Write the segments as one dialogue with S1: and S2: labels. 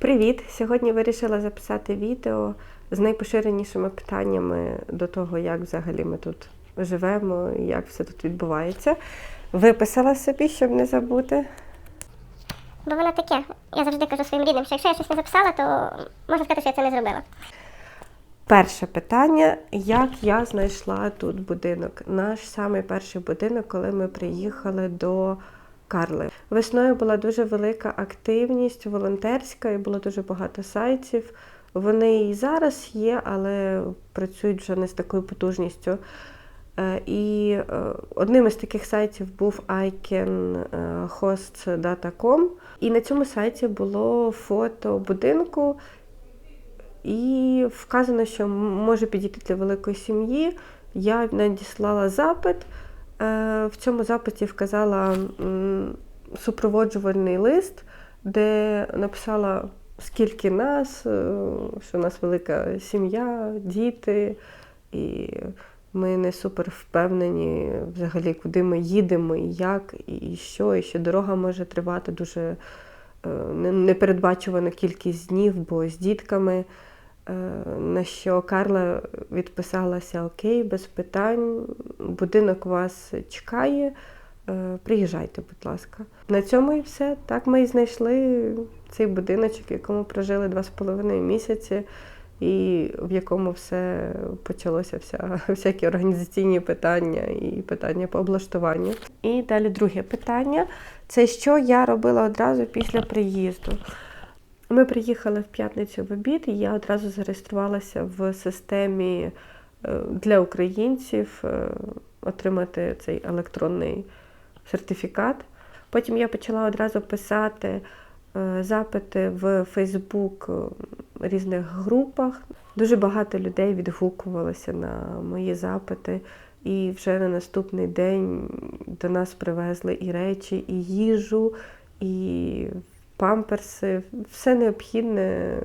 S1: Привіт! Сьогодні вирішила записати відео з найпоширенішими питаннями до того, як взагалі ми тут живемо і як все тут відбувається. Виписала собі, щоб не забути.
S2: Бо воно таке. Я завжди кажу своїм рідним, що якщо я щось не записала, то можна сказати, що я це не зробила.
S1: Перше питання: як я знайшла тут будинок? Наш самий перший будинок, коли ми приїхали до Карли. Весною була дуже велика активність волонтерська, і було дуже багато сайтів. Вони і зараз є, але працюють вже не з такою потужністю. Е, І е, одним із таких сайтів був iCanHost.com. І на цьому сайті було фото будинку, і вказано, що може підійти для великої сім'ї. Я надіслала запит. Е, В цьому запиті вказала супроводжувальний лист, де написала, скільки нас, е, що у нас велика сім'я, діти, і ми не супер впевнені взагалі, куди ми їдемо, і як, і що, і що дорога може тривати дуже е, непередбачувану кількість днів, бо з дітками. Е, На що Карла відписалася Окей, без питань, будинок вас чекає, е, приїжджайте, будь ласка. На цьому і все. Так ми і знайшли цей будиночок, в якому прожили два з половиною місяці, і в якому все почалося, вся, всякі організаційні питання і питання по облаштуванню. І далі друге питання це що я робила одразу після приїзду. Ми приїхали в п'ятницю в обід, і я одразу зареєструвалася в системі е, для українців е, отримати цей електронний сертифікат. Потім я почала одразу писати е, запити в Фейсбук різних групах. Дуже багато людей відгукувалося на мої запити. І вже на наступний день до нас привезли і речі, і їжу, і памперси, все необхідне.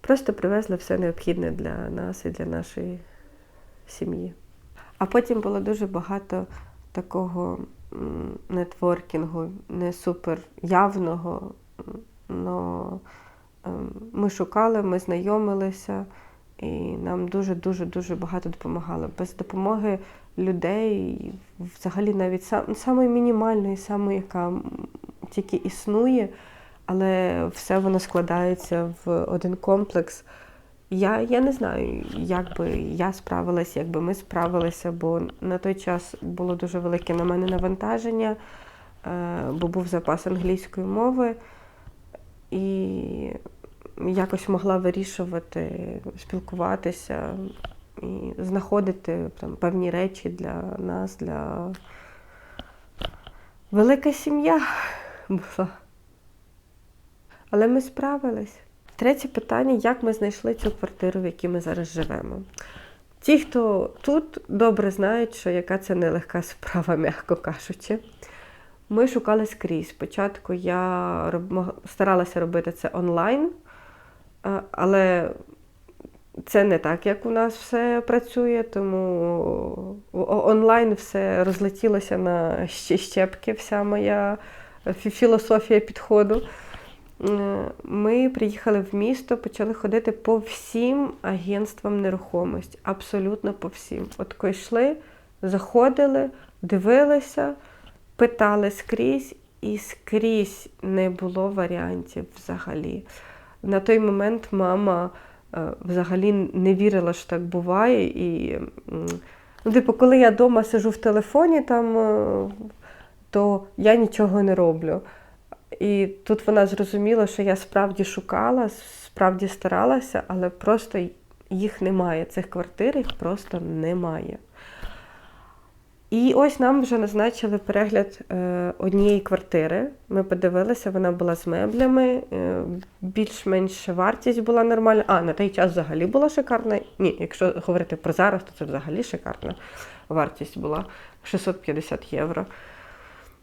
S1: Просто привезли все необхідне для нас і для нашої сім'ї. А потім було дуже багато такого нетворкінгу, не супер явного. Но ми шукали, ми знайомилися, і нам дуже-дуже дуже багато допомагало. Без допомоги людей, взагалі навіть сам, самої мінімальної, самої, яка тільки існує, але все воно складається в один комплекс. Я, я не знаю, як би я справилася, як би ми справилися, бо на той час було дуже велике на мене навантаження, е, бо був запас англійської мови, і якось могла вирішувати, спілкуватися і знаходити там, певні речі для нас, для велика сім'я була. Але ми справились. Третє питання: як ми знайшли цю квартиру, в якій ми зараз живемо? Ті, хто тут добре знають, що яка це нелегка справа, м'яко кажучи. Ми шукали скрізь. Спочатку я старалася робити це онлайн, але це не так, як у нас все працює, тому онлайн все розлетілося на щепки, вся моя філософія підходу. Ми приїхали в місто, почали ходити по всім агентствам нерухомості, абсолютно по всім. От коли йшли, заходили, дивилися, питали скрізь, і скрізь не було варіантів взагалі. На той момент мама е, взагалі не вірила, що так буває. І, ну, типу, коли я вдома сижу в телефоні, там, е, то я нічого не роблю. І тут вона зрозуміла, що я справді шукала, справді старалася, але просто їх немає. Цих квартир їх просто немає. І ось нам вже назначили перегляд е, однієї квартири. Ми подивилися, вона була з меблями, е, більш-менш вартість була нормальна. А, на той час взагалі була шикарна. Ні, якщо говорити про зараз, то це взагалі шикарна вартість була 650 євро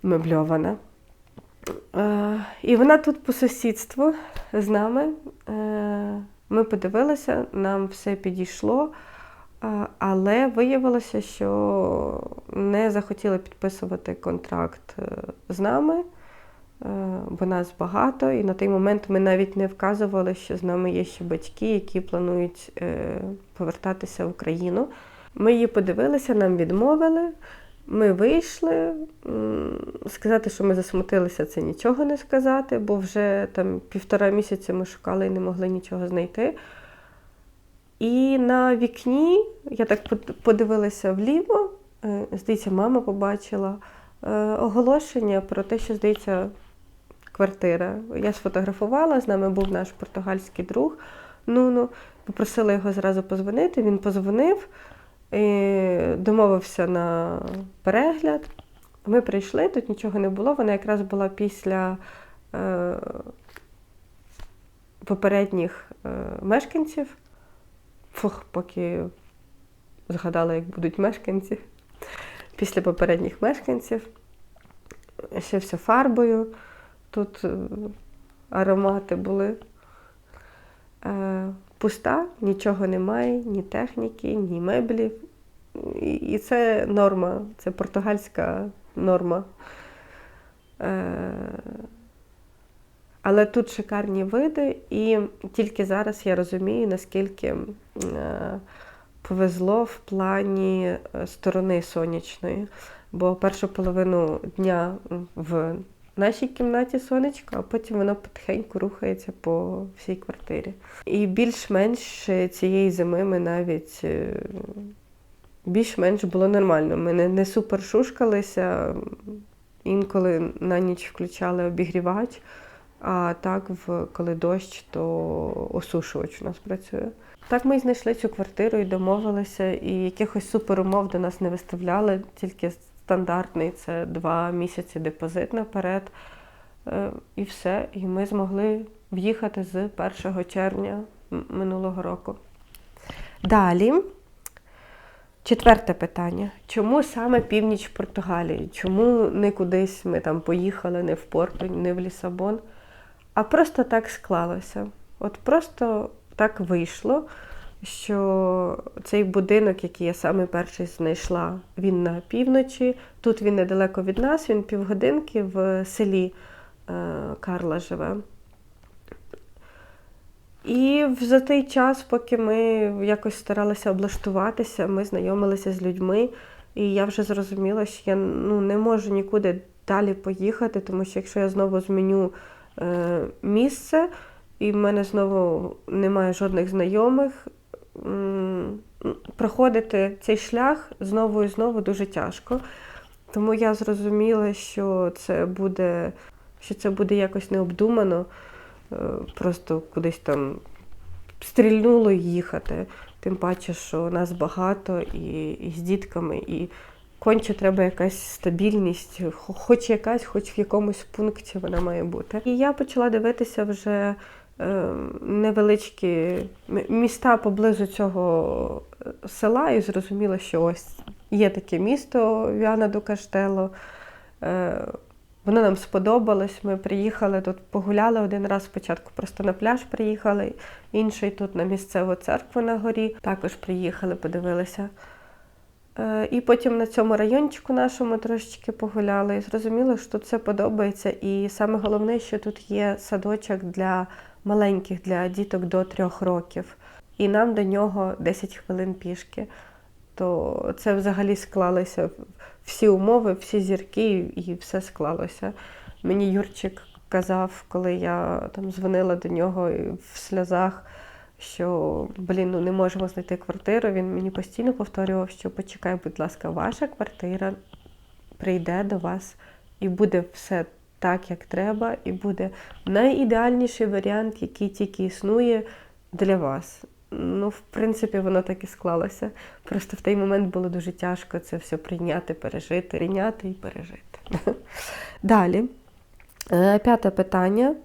S1: мебльована. Е, і вона тут по сусідству з нами. Е, Ми подивилися, нам все підійшло, е, але виявилося, що не захотіли підписувати контракт з нами. бо нас багато, і на той момент ми навіть не вказували, що з нами є ще батьки, які планують повертатися в Україну. Ми її подивилися, нам відмовили. Ми вийшли. Сказати, що ми засмутилися, це нічого не сказати, бо вже там півтора місяці ми шукали і не могли нічого знайти. І на вікні я так подивилася вліво, е, здається, мама побачила е, оголошення про те, що здається квартира. Я сфотографувала, з нами був наш португальський друг. Ну, ну, попросила його зразу позвонити. Він позвонив, і домовився на перегляд. Ми прийшли, тут нічого не було. Вона якраз була після е, попередніх е, мешканців. Фух, поки згадала, як будуть мешканці. Після попередніх мешканців. Ще все фарбою. Тут е, аромати були. Е, Пуста, нічого немає, ні техніки, ні меблів. І, це норма, це португальська норма. Е, але тут шикарні види, і тільки зараз я розумію, наскільки е, повезло в плані е, сторони сонячної. Бо першу половину дня в нашій кімнаті сонечко, а потім воно потихеньку рухається по всій квартирі. І більш-менш цієї зими ми навіть е, більш-менш було нормально. Ми не, не супер шушкалися, інколи на ніч включали обігрівач, а так, в, коли дощ, то осушувач у нас працює. Так ми й знайшли цю квартиру і домовилися, і якихось суперумов до нас не виставляли, тільки стандартний це два місяці депозит наперед. Е, І все. І ми змогли в'їхати з 1 червня минулого року. Далі. Четверте питання. Чому саме північ Португалії? Чому не кудись ми там поїхали, не в Порту, не в Лісабон? А просто так склалося. От просто так вийшло, що цей будинок, який я саме перший знайшла, він на півночі. Тут він недалеко від нас, він півгодинки в селі е, Карла живе. І за той час, поки ми якось старалися облаштуватися, ми знайомилися з людьми, і я вже зрозуміла, що я ну, не можу нікуди далі поїхати, тому що якщо я знову зміню е, місце, і в мене знову немає жодних знайомих, проходити цей шлях знову і знову дуже тяжко. Тому я зрозуміла, що це буде, що це буде якось необдумано, е, просто кудись там стрільнуло і їхати. Тим паче, що нас багато і, і з дітками, і конче треба якась стабільність, хоч якась, хоч в якомусь пункті вона має бути. І я почала дивитися вже невеличкі міста поблизу цього е, села, і зрозуміла, що ось є таке місто Віана до Каштело. Е, Воно нам сподобалось. Ми приїхали тут, погуляли один раз спочатку, просто на пляж приїхали, інший тут на місцеву церкву на горі. Також приїхали, подивилися. Е, І потім на цьому райончику нашому трошечки погуляли і зрозуміло, що тут все подобається. І саме головне, що тут є садочок для маленьких, для діток до трьох років. І нам до нього 10 хвилин пішки. То це взагалі склалися всі умови, всі зірки, і все склалося. Мені Юрчик казав, коли я там дзвонила до нього в сльозах, що блін, ну не можемо знайти квартиру. Він мені постійно повторював, що почекай, будь ласка, ваша квартира прийде до вас і буде все так, як треба, і буде найідеальніший варіант, який тільки існує для вас. Ну, в принципі, воно так і склалося. Просто в той момент було дуже тяжко це все прийняти, пережити, прийняти і пережити. Далі. Е, П'яте питання.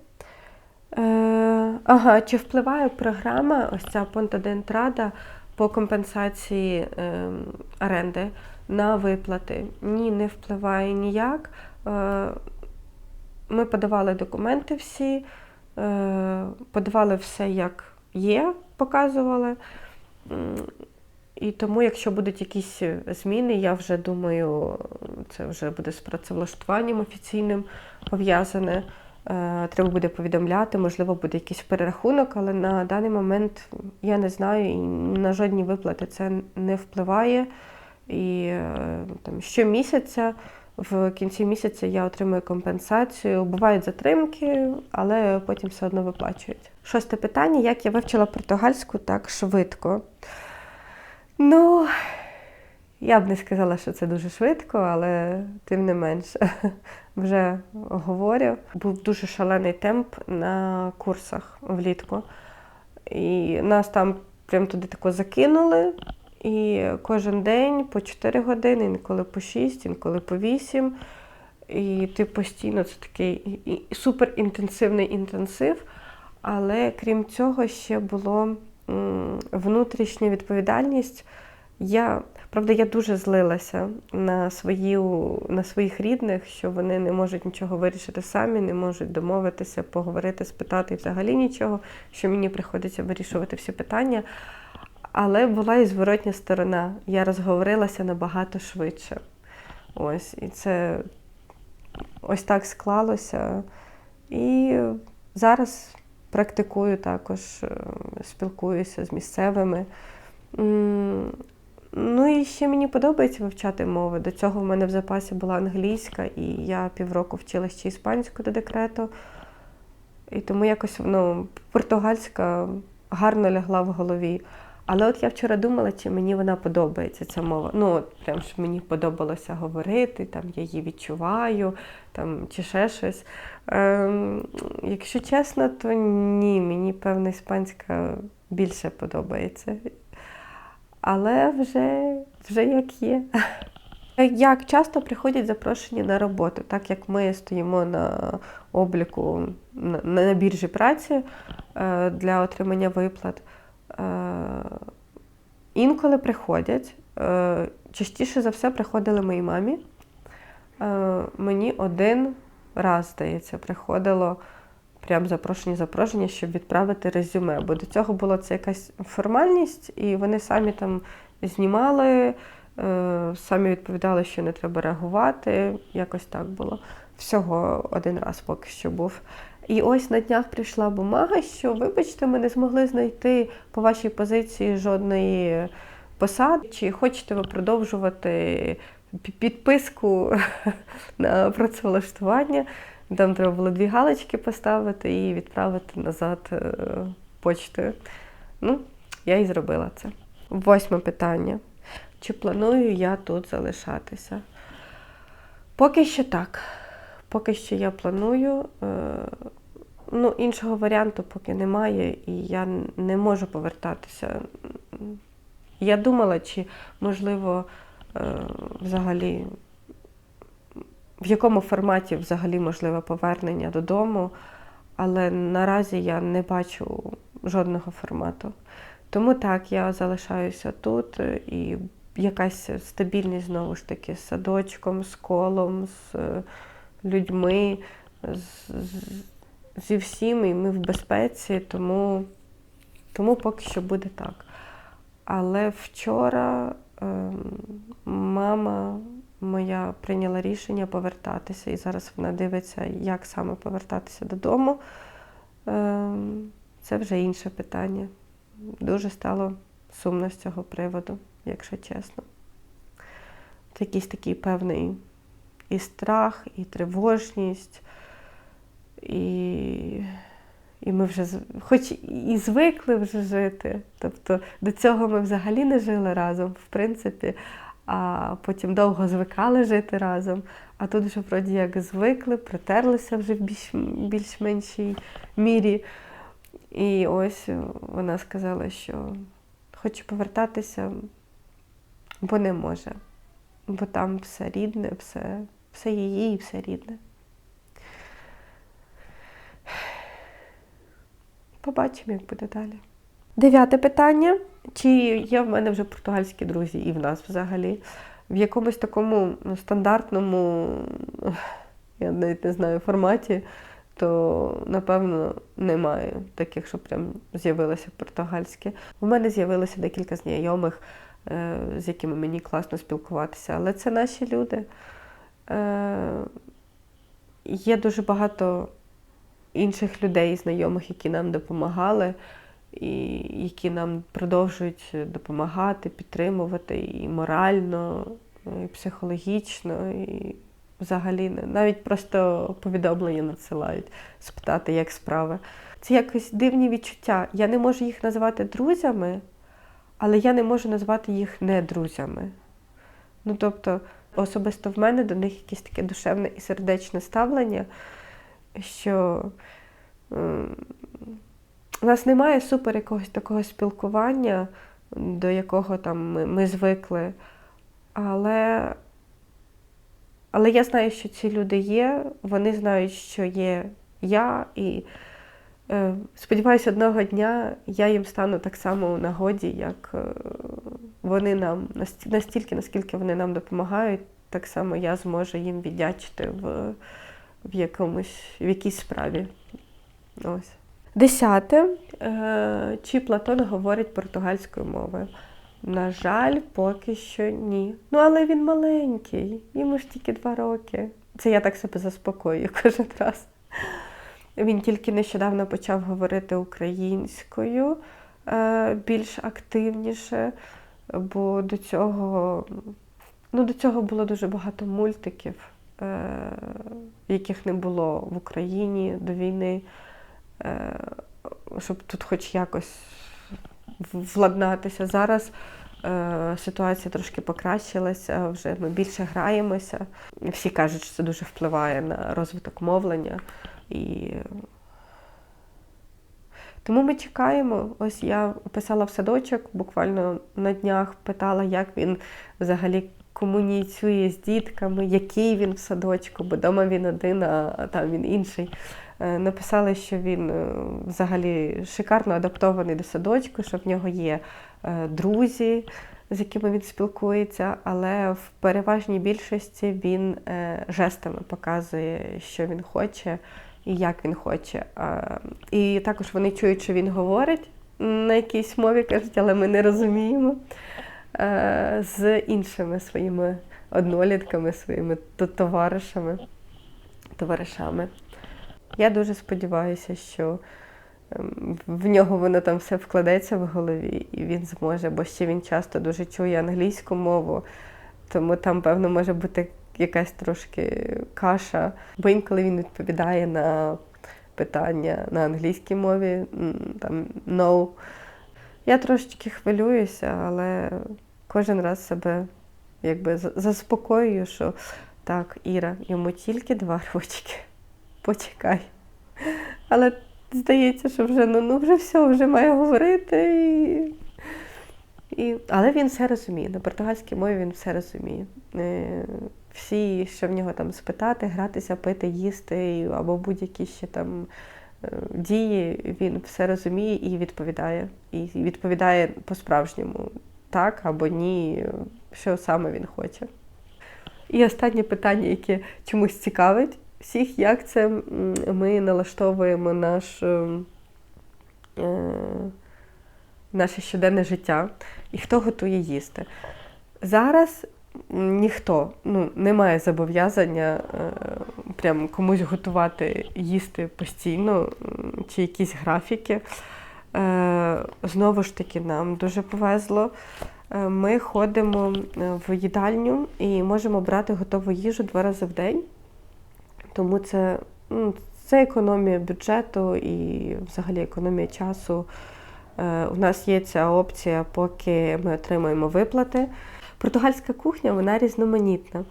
S1: Е, ага, чи впливає програма, ось ця Entrada по компенсації е, оренди на виплати? Ні, не впливає ніяк. Е, ми подавали документи всі, е, подавали все як є, показували. І тому, якщо будуть якісь зміни, я вже думаю, це вже буде з працевлаштуванням офіційним пов'язане. Е, Треба буде повідомляти, можливо, буде якийсь перерахунок, але на даний момент я не знаю і на жодні виплати це не впливає. І е, там щомісяця, в кінці місяця я отримую компенсацію. Бувають затримки, але потім все одно виплачують. Шосте питання: як я вивчила португальську так швидко? Ну, я б не сказала, що це дуже швидко, але тим не менше вже говорю. Був дуже шалений темп на курсах влітку. І нас там прям туди тако закинули. І кожен день по 4 години, інколи по 6, інколи по 8. І ти постійно це такий суперінтенсивний інтенсив. Але крім цього, ще було внутрішня відповідальність. Я, правда, я дуже злилася на, свою, на своїх рідних, що вони не можуть нічого вирішити самі, не можуть домовитися, поговорити, спитати і взагалі нічого, що мені приходиться вирішувати всі питання. Але була і зворотня сторона. Я розговорилася набагато швидше. Ось, і це ось так склалося. І зараз практикую також, е, спілкуюся з місцевими. Ну і ще мені подобається вивчати мови. До цього в мене в запасі була англійська, і я півроку вчила ще іспанську до декрету. І тому якось ну, португальська гарно лягла в голові. Але от я вчора думала, чи мені вона подобається ця мова. Ну, от прям що мені подобалося говорити, там я її відчуваю, там, чи ще щось. Ем, якщо чесно, то ні, мені певна іспанська більше подобається. Але вже, вже як є. Як часто приходять запрошення на роботу, так як ми стоїмо на обліку на, на біржі праці е, для отримання виплат. Е, інколи приходять. Е, частіше за все приходили моїй мамі. Е, мені один раз, здається, приходило прям запрошення запрошення, щоб відправити резюме. Бо до цього була це якась формальність, і вони самі там знімали, самі відповідали, що не треба реагувати. Якось так було. Всього один раз поки що був. І ось на днях прийшла бумага, що, вибачте, ми не змогли знайти по вашій позиції жодної посади. Чи хочете ви продовжувати підписку на працевлаштування? Там треба було дві галочки поставити і відправити назад е, почтою. Ну, я і зробила це. Восьме питання. Чи планую я тут залишатися? Поки що так. Поки що я планую. Ну, іншого варіанту поки немає, і я не можу повертатися. Я думала, чи можливо е, взагалі в якому форматі взагалі можливе повернення додому, але наразі я не бачу жодного формату. Тому так, я залишаюся тут е, і якась стабільність знову ж таки з садочком, з колом, з е, людьми, з- зі всім, і ми в безпеці, тому, тому поки що буде так. Але вчора ем, мама моя прийняла рішення повертатися, і зараз вона дивиться, як саме повертатися додому. Ем, Це вже інше питання. Дуже стало сумно з цього приводу, якщо чесно. Це якийсь такий певний і страх, і тривожність, і, і ми вже хоч і звикли вже жити. Тобто до цього ми взагалі не жили разом, в принципі, а потім довго звикали жити разом. А тут вже вроді як звикли, притерлися вже в більш, більш-меншій мірі. І ось вона сказала, що хоче повертатися, бо не може. Бо там все рідне, все, все її і все рідне. Побачимо, як буде далі. Дев'яте питання. Чи є в мене вже португальські друзі і в нас взагалі? В якомусь такому ну, стандартному, я навіть не знаю, форматі, то напевно немає таких, що прям з'явилося португальське. У мене з'явилося декілька знайомих е, з якими мені класно спілкуватися. Але це наші люди. Е, Є дуже багато інших людей, знайомих, які нам допомагали, і які нам продовжують допомагати, підтримувати і морально, і психологічно, і взагалі навіть просто повідомлення надсилають, спитати, як справи. Це якось дивні відчуття. Я не можу їх назвати друзями, але я не можу назвати їх не друзями. Ну, тобто, особисто в мене до них якесь таке душевне і сердечне ставлення, що м, у нас немає супер якогось такого спілкування, до якого там ми, ми звикли. Але, але я знаю, що ці люди є, вони знають, що є я, і е, сподіваюся, одного дня я їм стану так само у нагоді, як е, вони нам настільки, наскільки вони нам допомагають, так само я зможу їм віддячити в, в якомусь в якійсь справі. Ось. Десяте. Е, Чи Платон говорить португальською мовою? На жаль, поки що ні. Ну, але він маленький, йому ж тільки два роки. Це я так себе заспокоюю кожен раз. Він тільки нещодавно почав говорити українською е, більш активніше, бо до цього, ну, до цього було дуже багато мультиків, яких не було в Україні до війни, е, щоб тут хоч якось владнатися. Зараз е, ситуація трошки покращилася, вже ми більше граємося. Всі кажуть, що це дуже впливає на розвиток мовлення. І тому ми чекаємо. Ось я писала в садочок, буквально на днях питала, як він взагалі комуніцює з дітками, який він в садочку, бо вдома він один, а там він інший. Е, Написали, що він е, взагалі шикарно адаптований до садочку, що в нього є е, друзі, з якими він спілкується, але в переважній більшості він жестами показує, що він хоче і як він хоче. І також вони чують, що він говорить на якійсь мові, кажуть, але ми не розуміємо. Е, З іншими своїми однолітками, своїми товаришами, товаришами. Я дуже сподіваюся, що ем, в нього воно там все вкладеться в голові, і він зможе, бо ще він часто дуже чує англійську мову, тому там, певно, може бути якась трошки каша, бо інколи він відповідає на питання на англійській мові, там no. Я трошечки хвилююся, але кожен раз себе якби заспокоюю, що так, Іра, йому тільки два рочки. Почекай. Але здається, що вже ну, ну вже все, вже має говорити. І... І... Але він все розуміє. На португальській мові він все розуміє. Е, Всі, що в нього там спитати, гратися, пити, їсти або будь-які ще там е, дії, він все розуміє і відповідає. І відповідає по-справжньому так або ні, що саме він хоче. І останнє питання, яке чомусь цікавить всіх, як це ми налаштовуємо наш, ем, е, наше щоденне життя і хто готує їсти. Зараз ніхто ну, не має зобов'язання е, прям комусь готувати їсти постійно чи якісь графіки. Е, Знову ж таки, нам дуже повезло. Е, Ми ходимо е, в їдальню і можемо брати готову їжу два рази в день. Тому це, ну, це економія бюджету і взагалі економія часу. У нас є ця опція, поки ми отримуємо виплати. Португальська кухня вона різноманітна,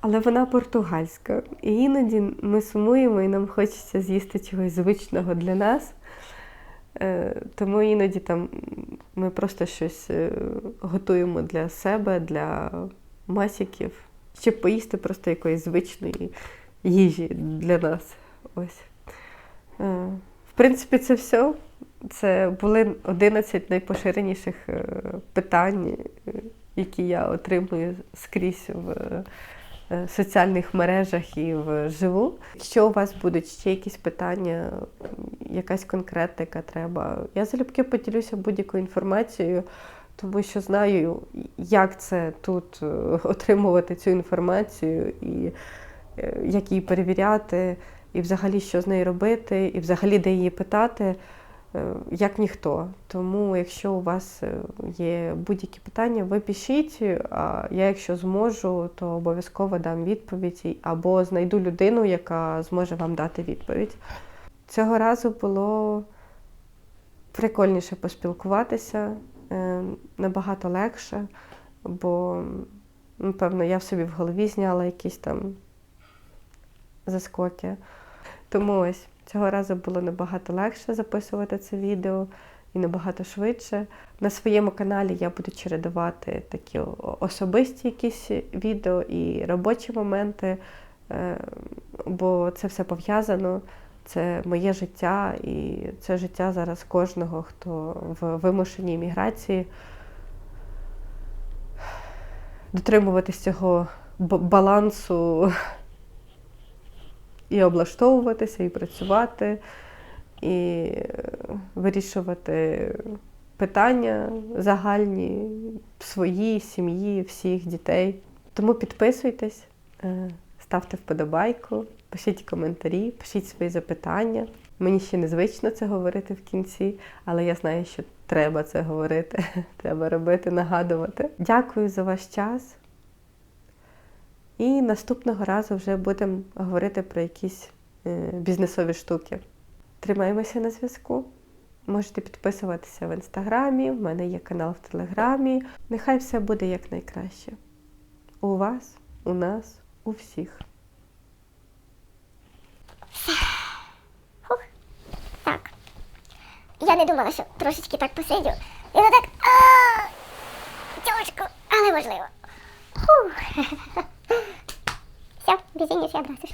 S1: але вона португальська. І іноді ми сумуємо і нам хочеться з'їсти чогось звичного для нас. Е, Тому іноді там ми просто щось е, готуємо для себе, для масіків, щоб поїсти просто якоїсь звичної їжі для нас. Ось. Е, В принципі, це все. Це були 11 найпоширеніших питань, які я отримую скрізь в соціальних мережах і вживу. Якщо у вас будуть ще якісь питання, якась конкретика треба, я залюбки поділюся будь-якою інформацією, тому що знаю, як це тут е, отримувати цю інформацію і е, як її перевіряти, і взагалі що з нею робити, і взагалі де її питати, е, як ніхто. Тому, якщо у вас е, є будь-які питання, ви пишіть, а я, якщо зможу, то обов'язково дам відповідь або знайду людину, яка зможе вам дати відповідь. Цього разу було прикольніше поспілкуватися, е, набагато легше, бо, напевно, я в собі в голові зняла якісь там заскоки. Тому ось цього разу було набагато легше записувати це відео і набагато швидше. На своєму каналі я буду чередувати такі особисті якісь відео і робочі моменти, е, бо це все пов'язано. Це моє життя, і це життя зараз кожного, хто в вимушеній міграції. Дотримуватись цього балансу і облаштовуватися, і працювати, і е, вирішувати питання загальні свої, сім'ї, всіх дітей. Тому підписуйтесь, е, ставте вподобайку, пишіть коментарі, пишіть свої запитання. Мені ще незвично це говорити в кінці, але я знаю, що треба це говорити, треба робити, нагадувати. Дякую за ваш час. І наступного разу вже будемо говорити про якісь е, бізнесові штуки. Тримаємося на зв'язку. Можете підписуватися в інстаграмі, в мене є канал в Телеграмі. Нехай все буде якнайкраще. У вас, у нас, у всіх.
S2: Так. Я не думала, що трошечки так посидю. І так. Тяжко, але можливо. Фух. Все, везіння ще образиш.